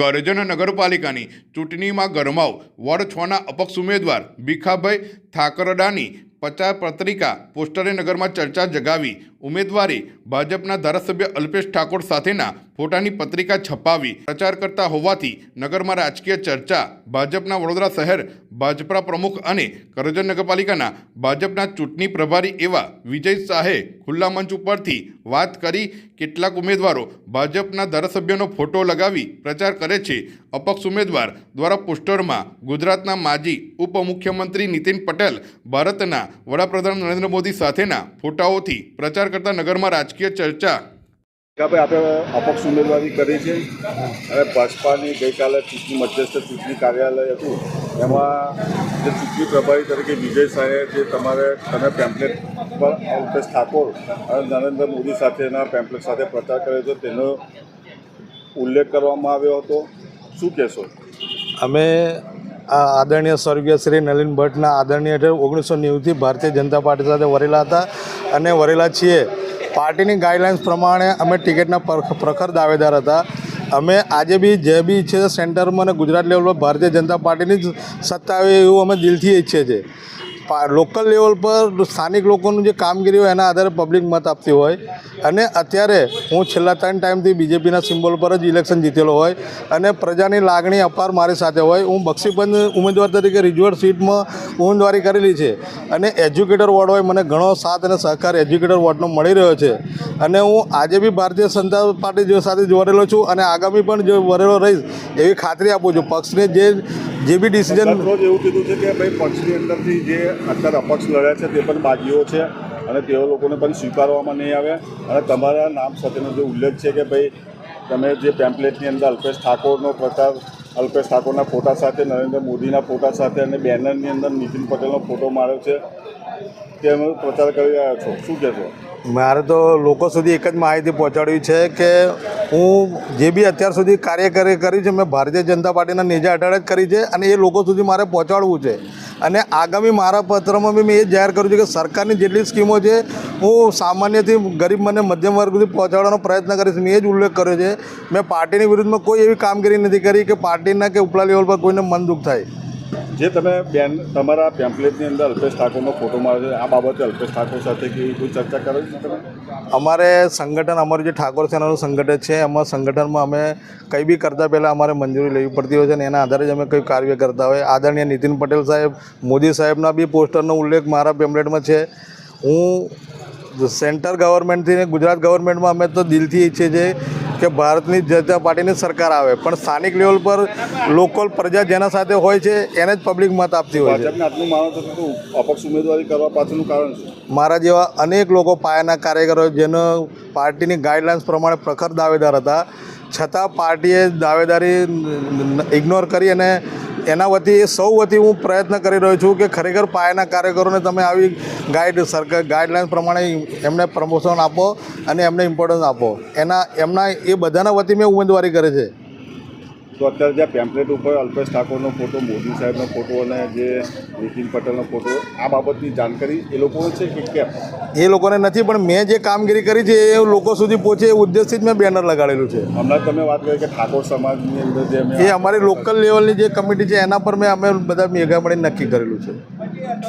કરજણ નગરપાલિકાની ચૂંટણીમાં ગરમાવ. વોર્ડ છના અપક્ષ ઉમેદવાર ભીખાભાઈ ઠાકરડાની પચાસ પત્રિકા પોસ્ટરે નગરમાં ચર્ચા જગાવી. ઉમેદવારે ભાજપના ધારાસભ્ય અલ્પેશ ઠાકોર સાથેના ફોટાની પત્રિકા છપાવી. પ્રચાર કરતા હોવાથી નગરમાં રાજકીય ચર્ચા, ભાજપના વડોદરા શહેર, ભાજપના પ્રમુખ અને કરજણ નગરપાલિકાના ભાજપના ચૂંટણી પ્રભારી એવા વિજય શાહે ખુલ્લા મંચ ઉપરથી વાત કરી કેટલાક ઉમેદવારો ભાજપના ધારાસભ્યનો ફોટો લગાવી પ્રચાર કરે છે. અપક્ષ ઉમેદવાર દ્વારા પોસ્ટરમાં ગુજરાતના માજી ઉપમુખ્યમંત્રી નીતિન પટેલ, ભારતના વડાપ્રધાન નરેન્દ્ર મોદી સાથેના ફોટાઓથી પ્રચાર કરતા નગરમાં રાજકીય ચર્ચા. કે ભાઈ આપણે અપક્ષ ઉમેદવારી કરી છે અને ભાજપાની ગઈકાલે ચૂંટણી મધ્યસ્થ ચૂંટણી કાર્યાલય હતું એમાં જે ચૂંટણી પ્રભારી તરીકે વિજય શાહે જે તમારે તમે પેમ્પલેટ પર અલ્પેશ ઠાકોર અને નરેન્દ્ર મોદી સાથેના પેમ્પલેટ સાથે પ્રચાર કર્યો હતો તેનો ઉલ્લેખ કરવામાં આવ્યો હતો. શું કહેશો? અમે આદરણીય સ્વર્ગીય શ્રી નલિન ભટ્ટના આદરણીય હેઠળ ઓગણીસો નેવુંથી ભારતીય જનતા પાર્ટી સાથે વરેલા હતા અને વરેલા છીએ. પાર્ટીની ગાઈડલાઇન્સ પ્રમાણે અમે ટિકિટના પર- પ્રખર દાવેદાર હતા. અમે આજે બી જે બી ઈચ્છે છે સેન્ટરમાં અને ગુજરાત લેવલ પર ભારતીય જનતા પાર્ટીની જ સત્તા આવે એવું અમે દિલથી ઈચ્છીએ છીએ. લોકલ લેવલ પર સ્થાનિક લોકોનું જે કામગીરી હોય એના આધારે પબ્લિક મત આપતી હોય. અને અત્યારે હું છેલ્લા ત્રણ ટાઈમથી બીજેપીના સિમ્બોલ પર જ ઇલેક્શન જીતેલો હોય અને પ્રજાની લાગણી અપાર મારી સાથે હોય. હું બક્ષીપંચ ઉમેદવાર તરીકે રિજવર સીટમાં ઉમેદવારી કરેલી છે અને એજ્યુકેટર વોર્ડ હોય મને ઘણો સાથ અને સહકાર એજ્યુકેટર વોર્ડનો મળી રહ્યો છે. અને હું આજે બી ભારતીય જનતા પાર્ટી સાથે જોડેલો છું અને આગામી પણ જો વરેલો રહીશ એવી ખાતરી આપું છું. પક્ષને જે જે બી ડિસિઝન રોજ એવું કીધું છે કે ભાઈ પક્ષની અંદરથી જે અત્યારે અપક્ષ લડ્યા છે તે પણ બાજીઓ છે અને તેઓ લોકોને પણ સ્વીકારવામાં નહીં આવે. અને તમારા નામ સાથેનો જે ઉલ્લેખ છે કે ભાઈ તમે જે પેમ્પલેટની અંદર અલ્પેશ ઠાકોરનો પ્રચાર અલ્પેશ ઠાકોરના ફોટા સાથે નરેન્દ્ર મોદીના ફોટા સાથે અને બેનરની અંદર નીતિન પટેલનો ફોટો માર્યો છે તેનો પ્રચાર કરી રહ્યા છો. શું કહેશો? મારે તો લોકો સુધી એક જ માહિતી પહોંચાડવી છે કે હું જે બી અત્યાર સુધી કાર્ય કરી છે, મેં ભારતીય જનતા પાર્ટીના નેજા હેઠળ જ કરી છે અને એ લોકો સુધી મારે પહોંચાડવું છે. અને આગામી મારા પત્રમાં બી મેં એ જાહેર કર્યું છે કે સરકારની જેટલી સ્કીમો છે, હું સામાન્યથી ગરીબ મને મધ્યમ વર્ગ સુધી પહોંચાડવાનો પ્રયત્ન કરીશ મેં એ જ ઉલ્લેખ કર્યો છે. મેં પાર્ટીની વિરુદ્ધમાં કોઈ એવી કામગીરી નથી કરી કે પાર્ટીના કે ઉપલા લેવલ પર કોઈને મન દુઃખ થાય. જે તમે બેન તમારા પેમ્પલેટની અંદર અલ્પેશ ઠાકોરનો ફોટો મારે છે, આ બાબતે અલ્પેશ ઠાકોર સાથે કેવી કોઈ ચર્ચા કરે છે તમે? અમારે સંગઠન, અમારું જે ઠાકોર સેનાનું સંગઠન છે, એમાં સંગઠનમાં અમે કંઈ બી કરતાં પહેલાં અમારે મંજૂરી લેવી પડતી હોય છે અને એના આધારે જ અમે કંઈ કાર્ય કરતા હોય. આદરણીય નીતિન પટેલ સાહેબ, મોદી સાહેબના બી પોસ્ટરનો ઉલ્લેખ મારા પેમ્પલેટમાં છે. હું સેન્ટર ગવર્મેન્ટથી ને ગુજરાત ગવર્મેન્ટમાં અમે તો દિલથી ઈચ્છીએ છીએ કે ભારતની જનતા પાર્ટીની સરકાર આવે. પણ સ્થાનિક લેવલ પર લોકલ પ્રજા જેના સાથે હોય છે એને જ પબ્લિક મત આપતી હોય છે. અપક્ષ ઉમેદવારી કરવા પાછળનું કારણ છે મારા જેવા અનેક લોકો પાયાના કાર્યકરો જેનો પાર્ટીની ગાઈડલાઇન્સ પ્રમાણે પ્રખર દાવેદાર હતા. છતાં પાર્ટીએ દાવેદારી ઇગ્નોર કરી અને એના વતી એ સૌ વતી હું પ્રયત્ન કરી રહ્યો છું કે ખરેખર પાયાના કાર્યકરોને તમે આવી ગાઈડ સરકાર ગાઈડલાઇન્સ પ્રમાણે એમને પ્રમોશન આપો અને એમને ઇમ્પોર્ટન્સ આપો. એના, એમના એ બધાના વતી મેં ઉમેદવારી કરે છે. તો અત્યારે જે પેમ્પલેટ ઉપર અલ્પેશ ઠાકોરનો ફોટો મોદી સાહેબનો ફોટો અને જે નીતિન પટેલનો ફોટો આ બાબતની જાણકારી એ લોકોને છે કે કેમ? એ લોકોને નથી પણ મેં જે કામગીરી કરી છે એ લોકો સુધી પહોંચે એ ઉદ્દેશથી જ મેં બેનર લગાડેલું છે. હમણાં તમે વાત કરી કે ઠાકોર સમાજની અંદર જે એ અમારી લોકલ લેવલની જે કમિટી છે એના પર મેં અમે બધા ભેગા મળીને નક્કી કરેલું છે.